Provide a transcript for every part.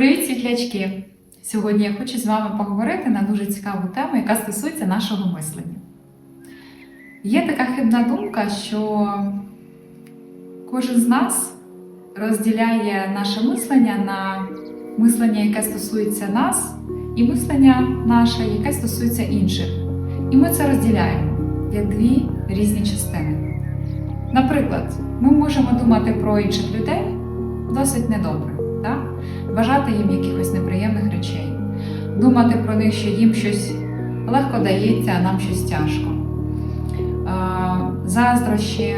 Привіт, світлячки! Сьогодні я хочу з вами поговорити на дуже цікаву тему, яка стосується нашого мислення. Є така хибна думка, що кожен з нас розділяє наше мислення на мислення, яке стосується нас, і мислення наше, яке стосується інших. І ми це розділяємо як дві різні частини. Наприклад, ми можемо думати про інших людей досить недобре, так? бажати їм якихось неприємних речей, думати про них, що їм щось легко дається, а нам щось тяжко. Заздрощі,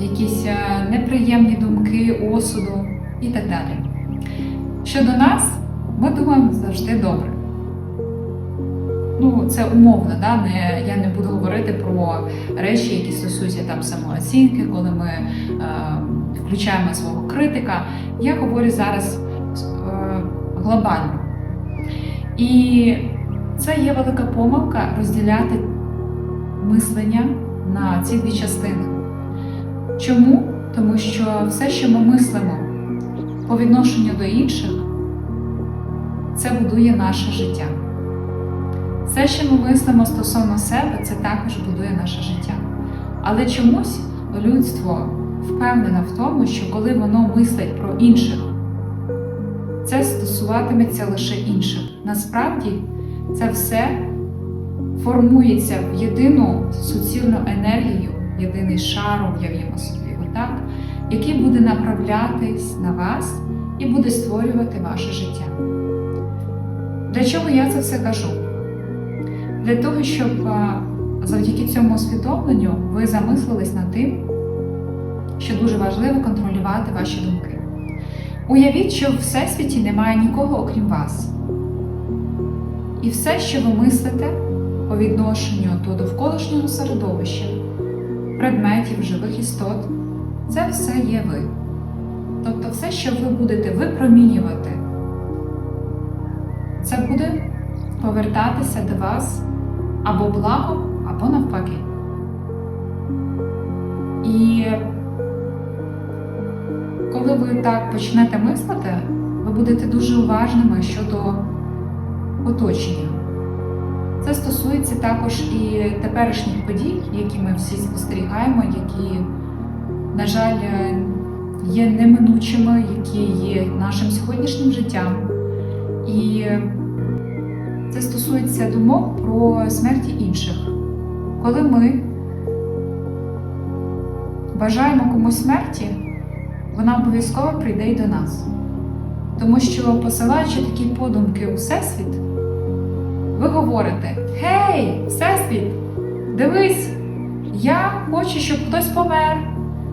якісь е, неприємні думки, осуду і так далі. Щодо нас, ми думаємо завжди добре. Ну, це умовно, да? не, я не буду говорити про речі, які стосуються там самооцінки, коли ми е, включаємо свого критика. Я говорю зараз е, глобально. І це є велика помилка розділяти мислення на ці дві частини. Чому? Тому що все, що ми мислимо по відношенню до інших, це будує наше життя. Все, що ми мислимо стосовно себе, це також будує наше життя. Але чомусь людство впевнене в тому, що коли воно мислить про інших, це стосуватиметься лише інших. Насправді це все формується в єдину суцільну енергію, єдиний шар, уявімо собі, отак, який буде направлятись на вас і буде створювати ваше життя. Для чого я це все кажу? Для того, щоб завдяки цьому усвідомленню ви замислились над тим, що дуже важливо контролювати ваші думки. Уявіть, що в всесвіті немає нікого окрім вас. І все, що ви мислите по відношенню до довколишнього середовища, предметів, живих істот, це все є ви. Тобто все, що ви будете випромінювати, це буде повертатися до вас або благом, або навпаки. І коли ви так почнете мислити, ви будете дуже уважними щодо оточення. Це стосується також і теперішніх подій, які ми всі спостерігаємо, які, на жаль, є неминучими, які є нашим сьогоднішнім життям. І це стосується думок про смерті інших. Коли ми бажаємо комусь смерті, вона обов'язково прийде й до нас. Тому що, посилаючи такі подумки у Всесвіт, ви говорите: Гей, Всесвіт, дивись, я хочу, щоб хтось помер,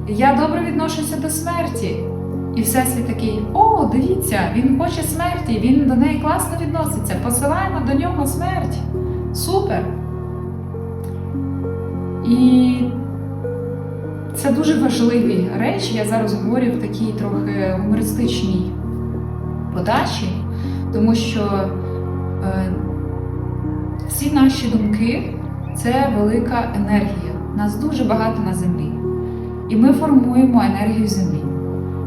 я добре відношуся до смерті. І Всесвіт такий: О, дивіться, він хоче смерті, він до неї класно відноситься. Посилаємо до нього смерть. Супер. І це дуже важливі речі. Я зараз говорю в такій трохи гумористичній подачі, тому що е, всі наші думки це велика енергія. Нас дуже багато на землі. І ми формуємо енергію землі.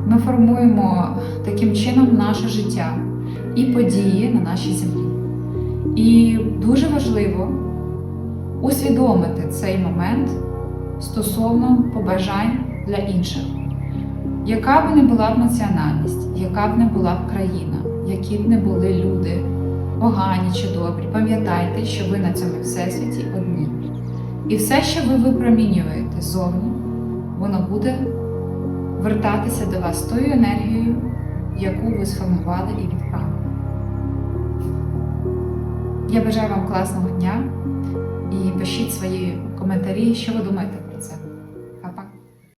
Ми формуємо таким чином наше життя і події на нашій землі. І дуже важливо усвідомити цей момент стосовно побажань для інших. Яка б не була б національність, яка б не була б країна, які б не були люди, погані чи добрі, пам'ятайте, що ви на цьому всесвіті одні. І все, що ви випромінюєте ззовні, воно буде вертатися до вас тою енергією, яку ви сформували і відправили. Я бажаю вам класного дня і пишіть свої коментарі, що ви думаєте